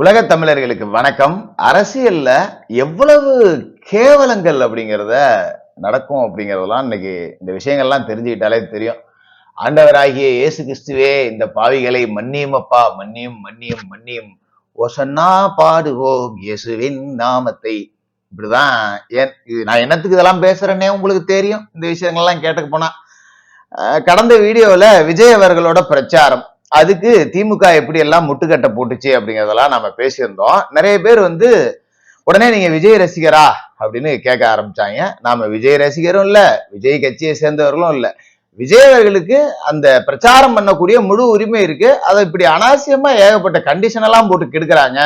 உலக தமிழர்களுக்கு வணக்கம். அரசியல்ல எவ்வளவு கேவலங்கள் அப்படிங்கிறத நடக்கும் அப்படிங்கிறதெல்லாம் இன்னைக்கு இந்த விஷயங்கள்லாம் தெரிஞ்சுக்கிட்டாலே தெரியும். ஆண்டவராகிய இயேசு கிறிஸ்துவே இந்த பாவிகளை மன்னியுமப்பா மன்னியும் மன்னியும் மன்னியும். ஒசன்னா பாடுவோம் இயேசுவின் நாமத்தை. இப்படிதான் ஏன் இது நான் என்னத்துக்கு இதெல்லாம் பேசுறேன்னே உங்களுக்கு தெரியும். இந்த விஷயங்கள்லாம் கேட்டுக்கு போனா. கடந்த வீடியோல விஜய் அவர்களோட பிரச்சாரம். அதுக்கு திமுக எப்படி எல்லாம் முட்டுக்கட்டை போட்டுச்சு அப்படிங்கிறதெல்லாம் நம்ம பேசியிருந்தோம். நிறைய பேர் வந்து உடனே நீங்க விஜய் ரசிகரா? அப்படின்னு கேட்க ஆரம்பிச்சாங்க. நாம விஜய் ரசிகரும் இல்ல விஜய் கட்சியை சேர்ந்தவர்களும் இல்ல. விஜய் அவர்களுக்கு அந்த பிரச்சாரம் பண்ணக்கூடிய முழு உரிமை இருக்கு. அதை இப்படி அனாவசியமா ஏகப்பட்ட கண்டிஷன் எல்லாம் போட்டு கெடுக்கிறாங்க.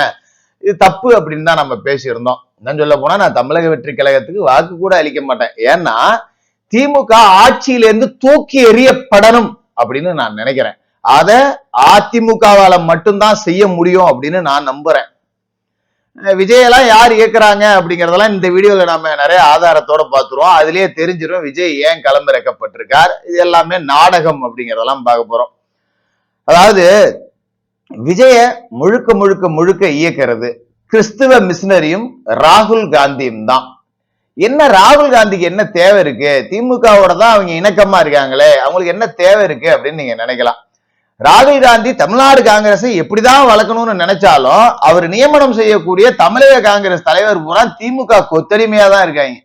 இது தப்பு அப்படின்னு தான் நம்ம பேசியிருந்தோம். என்ன சொல்ல போனா நான் தமிழக வெற்றி கழகத்துக்கு வாக்கு கூட அளிக்க மாட்டேன். ஏன்னா திமுக ஆட்சியிலேருந்து தூக்கி எறியப்படணும் அப்படின்னு நான் நினைக்கிறேன். அத அதிமுகவால மட்டும்தான் செய்ய முடியும் அப்படின்னு நான் நம்புறேன். விஜயெல்லாம் யார் இயக்குறாங்க அப்படிங்கறதெல்லாம் இந்த வீடியோல நம்ம நிறைய ஆதாரத்தோட பார்த்துருவோம். அதுலயே தெரிஞ்சிடும் விஜய் ஏன் களமிறக்கப்பட்டிருக்கார். இது எல்லாமே நாடகம் அப்படிங்கறதெல்லாம் பார்க்க போறோம். அதாவது விஜய முழுக்க முழுக்க முழுக்க இயக்கிறது கிறிஸ்துவ மிஷினரியும் ராகுல் காந்தியும் தான். என்ன ராகுல் காந்திக்கு என்ன தேவை இருக்கு? திமுகவோட தான் அவங்க இணக்கமா இருக்காங்களே அவங்களுக்கு என்ன தேவை இருக்கு அப்படின்னு நீங்க நினைக்கலாம். ராகுல் காந்தி தமிழ்நாடு காங்கிரஸை எப்படிதான் வளர்க்கணும்னு நினைச்சாலும் அவர் நியமனம் செய்யக்கூடிய தமிழக காங்கிரஸ் தலைவர் பூரா திமுக கொத்தடிமையா தான் இருக்காங்க.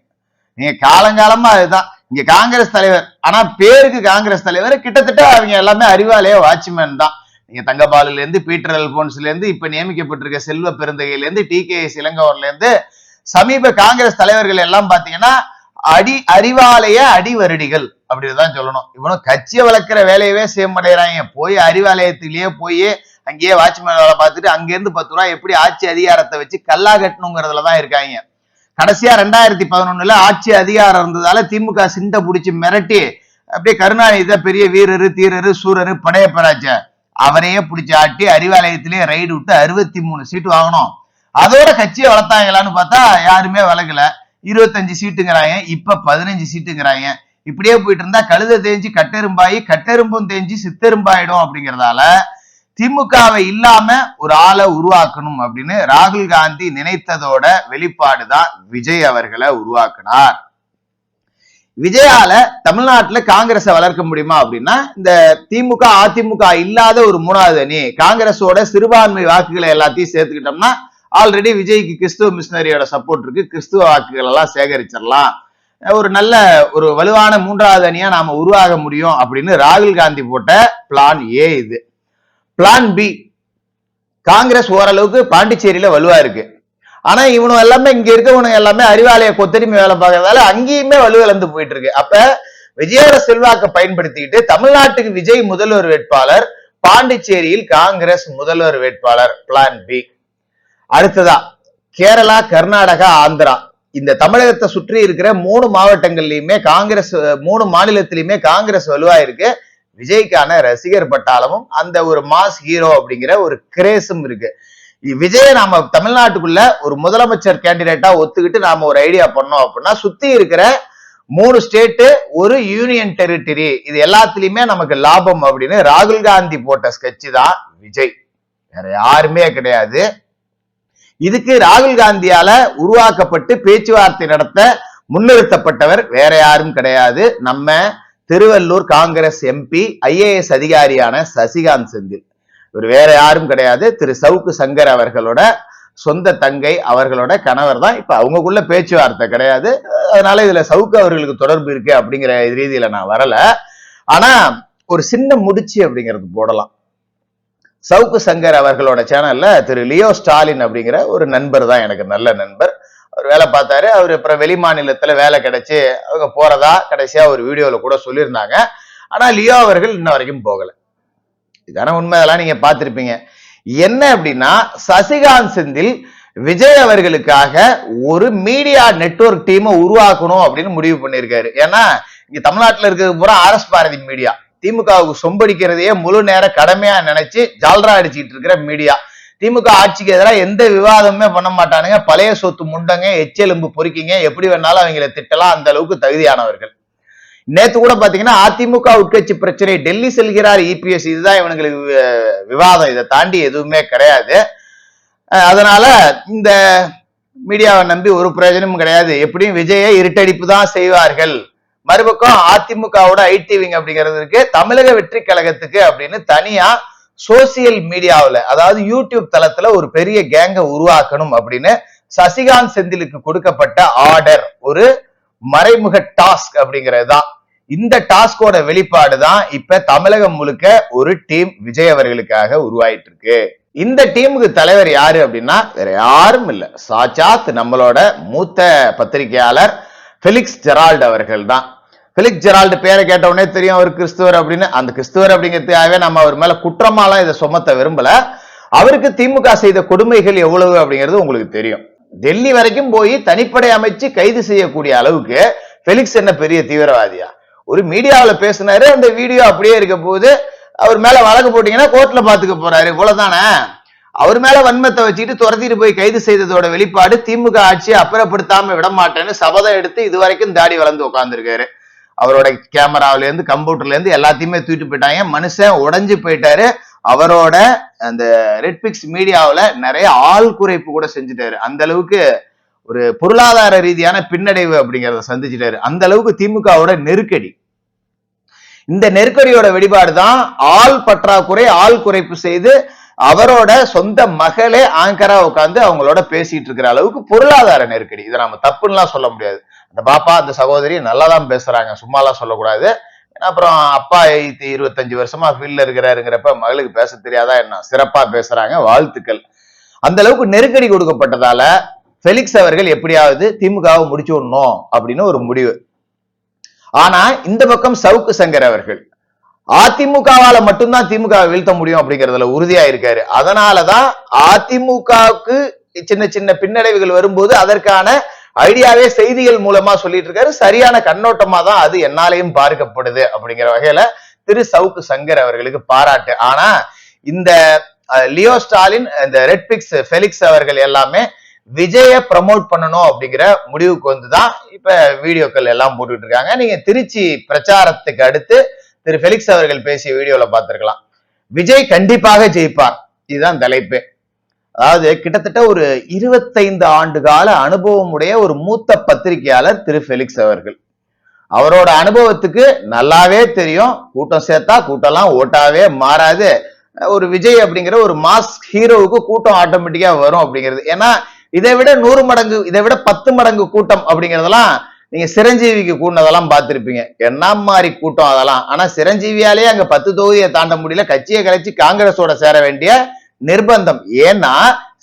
நீங்க காலங்காலமா அதுதான். இங்க காங்கிரஸ் தலைவர் ஆனா பேருக்கு காங்கிரஸ் தலைவர் கிட்டத்தட்ட அவங்க எல்லாமே அறிவாலய வாட்ச்மேன் தான். நீங்க தங்கபாலுல இருந்து பீட்டர் அல்போன்ஸ்ல இருந்து இப்ப நியமிக்கப்பட்டிருக்க செல்வ பெருந்தகையில இருந்து டி கே எஸ் இளங்கவர்ல இருந்து சமீப காங்கிரஸ் தலைவர்கள் எல்லாம் பாத்தீங்கன்னா அடி அறிவாலய அடிவருடிகள். அப்படிதான் சொல்லணும். இவனும் கட்சியை வளர்க்குற வேலையவே செய்ய மாட்டேங்கிறாங்க. போய் அறிவாலயத்திலேயே போய் அங்கேயே வாட்ச்மேன் வேலை பார்த்துட்டு அங்கேருந்து பத்து ரூபா எப்படி ஆட்சி அதிகாரத்தை வச்சு கல்லா கட்டணுங்கிறதுல தான் இருக்காங்க. கடைசியா ரெண்டாயிரத்தி பதினொன்னுல ஆட்சி அதிகாரம் இருந்ததால திமுக சிண்டை பிடிச்சி மிரட்டி அப்படியே கருணாநிதி பெரிய வீரரு தீரரு சூரரு படையப்பராச்ச அவரையே பிடிச்சி ஆட்டி அறிவாலயத்திலேயே ரைடு விட்டு அறுபத்தி மூணு சீட்டு வாங்கணும் அதோட கட்சியை வளர்த்தாங்களான்னு பார்த்தா யாருமே வளர்க்கல. இருபத்தஞ்சு சீட்டுங்கிறாங்க இப்ப பதினஞ்சு சீட்டுங்கிறாங்க இப்படியே போயிட்டு இருந்தா கழுத தேஞ்சு கட்டெரும்பாயி கட்டெரும்பும் தேஞ்சு சித்தெரும்பாயிடும் அப்படிங்கறதால திமுகவை இல்லாம ஒரு ஆளை உருவாக்கணும் அப்படின்னு ராகுல் காந்தி நினைத்ததோட வெளிப்பாடுதான் விஜய் அவர்களை உருவாக்கினார். விஜயால தமிழ்நாட்டுல காங்கிரஸை வளர்க்க முடியுமா அப்படின்னா இந்த திமுக அதிமுக இல்லாத ஒரு மூணாவது அணி காங்கிரஸோட சிறுபான்மை வாக்குகளை எல்லாத்தையும் சேர்த்துக்கிட்டோம்னா ஆல்ரெடி விஜய்க்கு கிறிஸ்துவ மிஷினரியோட சப்போர்ட் இருக்கு. கிறிஸ்துவ வாக்குகள் எல்லாம் சேகரிச்சிடலாம். ஒரு நல்ல ஒரு வலுவான மூன்றாவது அணியா நாம உருவாக முடியும் அப்படின்னு ராகுல் காந்தி போட்ட பிளான் ஏ இது. பிளான் பி காங்கிரஸ் ஓரளவுக்கு பாண்டிச்சேரியில வலுவா இருக்கு. ஆனா இவனும் எல்லாமே இங்க இருக்கவனும் எல்லாமே அறிவாலய கொத்தடிமை வேலை பார்க்கறதால அங்கேயுமே வலுவிழந்து போயிட்டு இருக்கு. அப்ப விஜயோட செல்வாக்கை பயன்படுத்திக்கிட்டு தமிழ்நாட்டுக்கு விஜய் முதல்வர் வேட்பாளர் பாண்டிச்சேரியில் காங்கிரஸ் முதல்வர் வேட்பாளர் பிளான் பி அடுத்ததா கேரளா கர்நாடகா ஆந்திரா. இந்த தமிழகத்தை சுற்றி இருக்கிற மூணு மாவட்டங்கள்லயுமே காங்கிரஸ் மூணு மாநிலத்திலயுமே காங்கிரஸ் வலுவா இருக்கு விஜய்க்கான ரசிகர் பட்டாளமும் அந்த ஒரு மாஸ் ஹீரோ அப்படிங்கிற ஒரு கிரேஸும் இருக்கு. விஜய நாம தமிழ்நாட்டுக்குள்ள ஒரு முதலமைச்சர் கேண்டிடேட்டா ஒத்துக்கிட்டு நாம ஒரு ஐடியா பண்ணோம் அப்படின்னா சுத்தி இருக்கிற மூணு ஸ்டேட்டு ஒரு யூனியன் டெரிட்டரி. இது எல்லாத்துலயுமே நமக்கு லாபம் அப்படின்னு ராகுல் காந்தி போட்ட ஸ்கெட்சு தான் விஜய். வேற யாருமே கிடையாது. இதுக்கு ராகுல் காந்தியால உருவாக்கப்பட்டு பேச்சுவார்த்தை நடத்த முன்னிறுத்தப்பட்டவர் வேற யாரும் கிடையாது. நம்ம திருவள்ளூர் காங்கிரஸ் எம்பி ஐஏஎஸ் அதிகாரியான சசிகாந்த் செந்தில். இவர் வேற யாரும் கிடையாது. திரு சவுக்கு சங்கர் அவர்களோட சொந்த தங்கை அவர்களோட கணவர் தான். இப்ப அவங்கக்குள்ள பேச்சுவார்த்தை கிடையாது. அதனால இதுல சவுக்கு அவர்களுக்கு தொடர்பு இருக்கு அப்படிங்கிற ரீதியில நான் வரல. ஆனா ஒரு சின்ன முடிச்சு அப்படிங்கிறது போடலாம். சவுக்கு சங்கர் அவர்களோட சேனல்ல திரு லியோ ஸ்டாலின் அப்படிங்கிற ஒரு நண்பர் தான் எனக்கு நல்ல நண்பர். அவர் வேலை பார்த்தாரு. அவர் அப்புறம் வெளி மாநிலத்துல வேலை கிடைச்சு அவங்க போறதா கடைசியா ஒரு வீடியோல கூட சொல்லியிருந்தாங்க. ஆனா லியோ அவர்கள் இன்ன வரைக்கும் போகல. இதான உண்மை அதெல்லாம் நீங்க பார்த்துருப்பீங்க. என்ன அப்படின்னா சசிகாந்த் செந்தில் விஜய் அவர்களுக்காக ஒரு மீடியா நெட்வொர்க் டீமை உருவாக்கணும் அப்படின்னு முடிவு பண்ணியிருக்காரு. ஏன்னா இங்க தமிழ்நாட்டுல இருக்கிறது பூரா ஆர்எஸ் பாரதி மீடியா திமுகவுக்கு சொம்படிக்கிறதையே முழு நேர கடமையா நினைச்சு ஜால்ரா அடிச்சிட்டு இருக்கிற மீடியா திமுக ஆட்சிக்கு எதிராக எந்த விவாதமுமே பண்ண மாட்டானுங்க. பழைய சொத்து முண்டங்க எச்செலும்பு பொறிக்கிங்க எப்படி வேணாலும் அவங்கள திட்டலாம். அந்த அளவுக்கு தகுதியானவர்கள். நேத்து கூட பாத்தீங்கன்னா அதிமுக உட்கட்சி பிரச்சனை டெல்லி செல்கிறார் இபிஎஸ். இதுதான் இவனுங்களுக்கு வி- விவாதம். இதை தாண்டி எதுவுமே கிடையாது. அதனால இந்த மீடியாவை நம்பி ஒரு பிரயோஜனமும் கிடையாது. எப்படியும் விஜயை இருட்டடிப்பு தான் செய்வார்கள். மறுபக்கம் அதிமுகவோட ஐடிவிங் அப்படிங்கிறது இருக்கு. தமிழக வெற்றி கழகத்துக்கு அப்படின்னு தனியா சோசியல் மீடியாவில் அதாவது யூடியூப் தளத்துல ஒரு பெரிய கேங்க உருவாக்கணும் அப்படின்னு சசிகாந்த் செந்திலுக்கு கொடுக்கப்பட்ட ஆர்டர் ஒரு மறைமுக டாஸ்க் அப்படிங்கிறது தான் இந்த டாஸ்கோட வெளிப்பாடு தான் இப்ப தமிழகம் முழுக்க ஒரு டீம் விஜய் அவர்களுக்காக உருவாயிட்டு இருக்கு இந்த டீமுக்கு தலைவர் யாரு அப்படின்னா வேற யாரும் இல்ல. சாச்சாத் நம்மளோட மூத்த பத்திரிகையாளர் ஃபெலிக்ஸ் ஜெரால்டு அவர்கள் தான் ஃபெலிக்ஸ் ஜெரால்டு பேரை கேட்ட உடனே தெரியும் அவர் கிறிஸ்துவர் அப்படின்னு. அந்த கிறிஸ்துவர் அப்படிங்கிறதுக்காகவே நம்ம அவர் மேல குற்றமாலாம் இதை சுமத்த விரும்பல. அவருக்கு திமுக செய்த கொடுமைகள் எவ்வளவு அப்படிங்கிறது உங்களுக்கு தெரியும். டெல்லி வரைக்கும் போய் தனிப்படை அமைச்சு கைது செய்யக்கூடிய அளவுக்கு பெலிக்ஸ் என்ன பெரிய தீவிரவாதியா? ஒரு மீடியாவில் பேசினாரு அந்த வீடியோ அப்படியே இருக்க போது அவர் மேல வழக்கு போட்டீங்கன்னா கோர்ட்ல பாத்துக்க போறாரு. இவ்வளவுதானே? அவர் மேல வன்மத்தை வச்சுட்டு துரத்திட்டு போய் கைது செய்ததோட வெளிப்பாடு திமுக ஆட்சியை அப்புறப்படுத்தாம விட மாட்டேன்னு சபதம் எடுத்து இது வரைக்கும் தாடி வளர்ந்து உட்காந்துருக்காரு அவரோட கேமராவிலேருந்து இருந்து கம்ப்யூட்டர்ல இருந்து எல்லாத்தையுமே தூக்கிட்டு போயிட்டாங்க. மனுஷன் உடைஞ்சு போயிட்டாரு. அவரோட அந்த ரெட்பிக்ஸ் மீடியாவில் நிறைய ஆள் குறைப்பு கூட செஞ்சுட்டாரு. அந்த அளவுக்கு ஒரு பொருளாதார ரீதியான பின்னடைவு அப்படிங்கிறத சந்திச்சிட்டாரு. அந்த அளவுக்கு திமுகவோட நெருக்கடி. இந்த நெருக்கடியோட வெளிப்பாடு தான் ஆள் பற்றாக்குறை ஆள் குறைப்பு செய்து அவரோட சொந்த மகளே ஆங்கரா உட்காந்து அவங்களோட பேசிட்டு இருக்கிற அளவுக்கு பொருளாதார நெருக்கடி. இதை நம்ம தப்புன்னுலாம் சொல்ல முடியாது. அந்த பாப்பா அந்த சகோதரி நல்லா தான் பேசுறாங்க. சும்மாலாம் சொல்லக்கூடாது. அப்புறம் அப்பா இருபத்தஞ்சு வருஷமா ஃபீல்ட்ல இருக்கிறாருங்கிறப்ப மகளுக்கு பேச தெரியாதா என்ன? சிறப்பா பேசுறாங்க வாழ்த்துக்கள். அந்த அளவுக்கு நெருக்கடி கொடுக்கப்பட்டதால ஃபெலிக்ஸ் அவர்கள் எப்படியாவது திமுகவை முடிச்சு விடணும் அப்படின்னு ஒரு முடிவு. ஆனா இந்த பக்கம் சவுக்கு சங்கர் அவர்கள் அதிமுகவால மட்டும்தான் திமுக வீழ்த்த முடியும் அப்படிங்கறதுல உறுதியா இருக்காரு. அதனாலதான் அதிமுகவுக்கு சின்ன சின்ன பின்னடைவுகள் வரும்போது அதற்கான ஐடியாவே செய்திகள் மூலமா சொல்லிட்டு இருக்காரு சரியான கண்ணோட்டமா தான் அது என்னாலையும் பார்க்கப்படுது அப்படிங்கிற வகையில திரு சவுக்கு சங்கர் அவர்களுக்கு பாராட்டு. ஆனா இந்த லியோ ஸ்டாலின் இந்த ரெட்பிக்ஸ் ஃபெலிக்ஸ் அவர்கள் எல்லாமே விஜய ப்ரமோட் பண்ணணும் அப்படிங்கிற முடிவுக்கு வந்துதான் இப்ப வீடியோக்கள் எல்லாம் போட்டுட்டு இருக்காங்க நீங்க திருச்சி பிரச்சாரத்துக்கு அடுத்து திரு ஃபெலிக்ஸ் அவர்கள் பேசிய வீடியோல பார்த்திருக்கலாம். விஜய் கண்டிப்பாக ஜெயிப்பார். இதுதான் தலைப்பு. அதாவது கிட்டத்தட்ட ஒரு இருபத்தைந்து ஆண்டு கால அனுபவம் உடைய ஒரு மூத்த பத்திரிகையாளர் திரு ஃபெலிக்ஸ் அவர்கள். அவரோட அனுபவத்துக்கு நல்லாவே தெரியும். கூட்டம் சேர்த்தா கூட்டம்லாம் ஓட்டாவே மாறாது. ஒரு விஜய் அப்படிங்கிற ஒரு மாஸ் ஹீரோவுக்கு கூட்டம் ஆட்டோமேட்டிக்கா வரும் அப்படிங்கிறது. ஏன்னா இதை விட நூறு மடங்கு இதை விட பத்து மடங்கு கூட்டம் அப்படிங்கிறதெல்லாம் நீங்க சிரஞ்சீவிக்கு கூட்டினதெல்லாம் பார்த்துருப்பீங்க. என்ன மாதிரி கூட்டம் அதெல்லாம்? ஆனா சிரஞ்சீவியாலேயே அங்க பத்து தொகுதியை தாண்ட முடியல. கட்சியை கலைச்சு காங்கிரஸோட சேர வேண்டிய நிர்பந்தம். ஏன்னா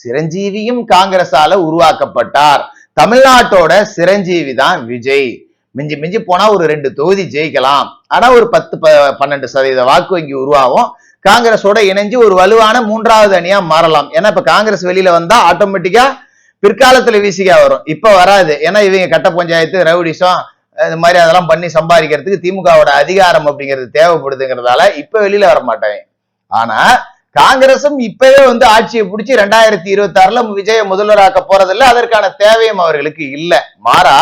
சிரஞ்சீவியும் காங்கிரஸால உருவாக்கப்பட்டார். தமிழ்நாட்டோட சிரஞ்சீவி தான் விஜய். மிஞ்சி மிஞ்சி போனா ஒரு ரெண்டு தொகுதி ஜெயிக்கலாம். ஆனா ஒரு பத்து பன்னெண்டு சதவீத வாக்கு வங்கி உருவாகும். காங்கிரஸோட இணைஞ்சு ஒரு வலுவான மூன்றாவது அணியா மாறலாம். ஏன்னா இப்ப காங்கிரஸ் வெளியில வந்தா ஆட்டோமேட்டிக்கா பிற்காலத்துல வீசிக்கா வரும். இப்ப வராது. ஏன்னா இவங்க கட்ட பஞ்சாயத்து ரவுடிசம் இந்த மாதிரி அதெல்லாம் பண்ணி சம்பாதிக்கிறதுக்கு திமுகவோட அதிகாரம் அப்படிங்கிறது தேவைப்படுதுங்கிறதால இப்ப வெளியில வர மாட்டாங்க ஆனா காங்கிரசும் இப்பவே வந்து ஆட்சியை பிடிச்சி ரெண்டாயிரத்தி இருபத்தி ஆறுல விஜய முதல்வராக்க போறதில்ல. அதற்கான தேவையும் அவர்களுக்கு இல்ல. மாறா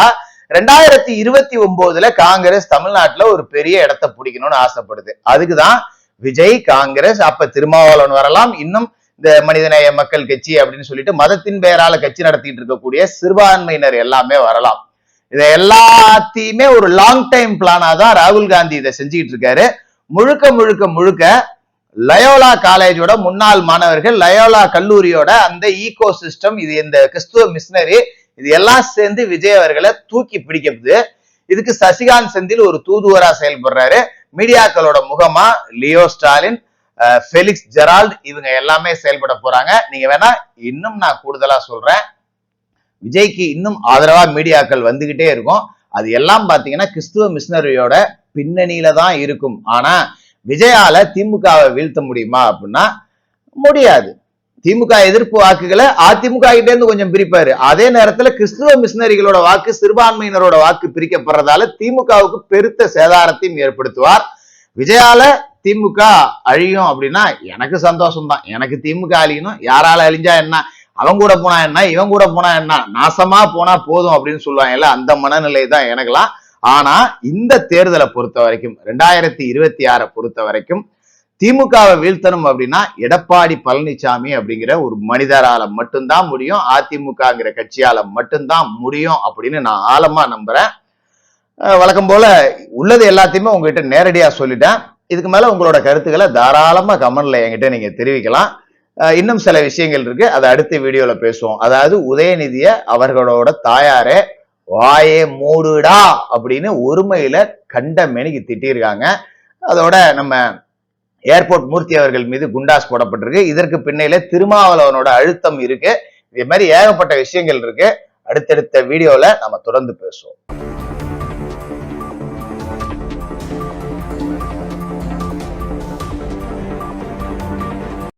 ரெண்டாயிரத்தி இருபத்தி ஒன்பதுல காங்கிரஸ் தமிழ்நாட்டுல ஒரு பெரிய இடத்தை பிடிக்கணும்னு ஆசைப்படுது. அதுக்குதான் விஜய் காங்கிரஸ் அப்ப திருமாவளவன் வரலாம். இன்னும் இந்த மனிதநேய மக்கள் கட்சி அப்படின்னு சொல்லிட்டு மதத்தின் பெயரால கட்சி நடத்திட்டு இருக்கக்கூடிய சிறுபான்மையினர் எல்லாமே வரலாம். இதை எல்லாத்தையுமே ஒரு லாங் டைம் பிளானா தான் ராகுல் காந்தி இதை செஞ்சுக்கிட்டு இருக்காரு. முழுக்க முழுக்க முழுக்க லயோலா காலேஜோட முன்னாள் மாணவர்கள் லயோலா கல்லூரியோட அந்த ஈகோ சிஸ்டம் இது இந்த கிறிஸ்துவ மிஷினரி இது எல்லாம் சேர்ந்து விஜய் அவர்களை தூக்கி பிடிக்கிறது. இதுக்கு சசிகாந்த் செந்தில் ஒரு தூதுவரா செயல்படுறாரு. மீடியாக்களோட முகமா லியோ ஸ்டாலின் ஃபெலிக்ஸ் ஜெரால்ட் இவங்க எல்லாமே செயல்பட போறாங்க. நீங்க வேணா இன்னும் நான் கூடுதலா சொல்றேன். விஜய்க்கு இன்னும் ஆதரவா மீடியாக்கள் வந்துகிட்டே இருக்கும். அது எல்லாம் பாத்தீங்கன்னா கிறிஸ்துவ மிஷினரியோட பின்னணியில தான் இருக்கும். ஆனா விஜயால திமுகவை வீழ்த்த முடியுமா அப்படின்னா முடியாது. திமுக எதிர்ப்பு வாக்குகளை அதிமுக கிட்டே இருந்து கொஞ்சம் பிரிப்பாரு. அதே நேரத்துல கிறிஸ்துவ மிஷினரிகளோட வாக்கு சிறுபான்மையினரோட வாக்கு பிரிக்கப்படுறதால திமுகவுக்கு பெருத்த சேதாரத்தையும் ஏற்படுத்துவார். விஜயால திமுக அழியும் அப்படின்னா எனக்கு சந்தோஷம் தான் எனக்கு திமுக அழியணும். யாரால அழிஞ்சா என்ன? அவன் கூட போனா என்ன? இவன் கூட போனா என்ன? நாசமா போனா போதும் அப்படின்னு சொல்லுவாங்கல்ல அந்த மனநிலை தான் எனக்கெல்லாம் ஆனா இந்த தேர்தலை பொறுத்த வரைக்கும் ரெண்டாயிரத்தி இருபத்தி ஆறை பொறுத்த வரைக்கும் திமுகவை வீழ்த்தணும் அப்படின்னா எடப்பாடி பழனிசாமி அப்படிங்கிற ஒரு மனிதரால மட்டும்தான் முடியும் அதிமுகங்கிற கட்சியால மட்டும்தான் முடியும் அப்படின்னு நான் ஆழமா நம்புறேன். வழக்கம் போல உள்ளது எல்லாத்தையுமே உங்ககிட்ட நேரடியா சொல்லிட்டேன். இதுக்கு மேல உங்களோட கருத்துக்களை தாராளமா கமெண்ட்ல என்கிட்ட நீங்க தெரிவிக்கலாம். இன்னும் சில விஷயங்கள் இருக்கு. அதை அடுத்த வீடியோல பேசுவோம். அதாவது உதயநிதிய அவர்களோட தாயாரே வாயே மூடுடா அப்படின்னு ஒருமையில கண்ட மேனிக்கு திட்டியிருக்காங்க. அதோட நம்ம ஏர்போர்ட் மூர்த்தி அவர்கள் மீது குண்டாஸ் போடப்பட்டிருக்கு. இதற்கு பின்னிலே திருமாவளவனோட அழுத்தம் இருக்கு. இதே மாதிரி ஏகப்பட்ட விஷயங்கள் இருக்கு. அடுத்தடுத்த வீடியோல நம்ம தொடர்ந்து பேசுவோம்.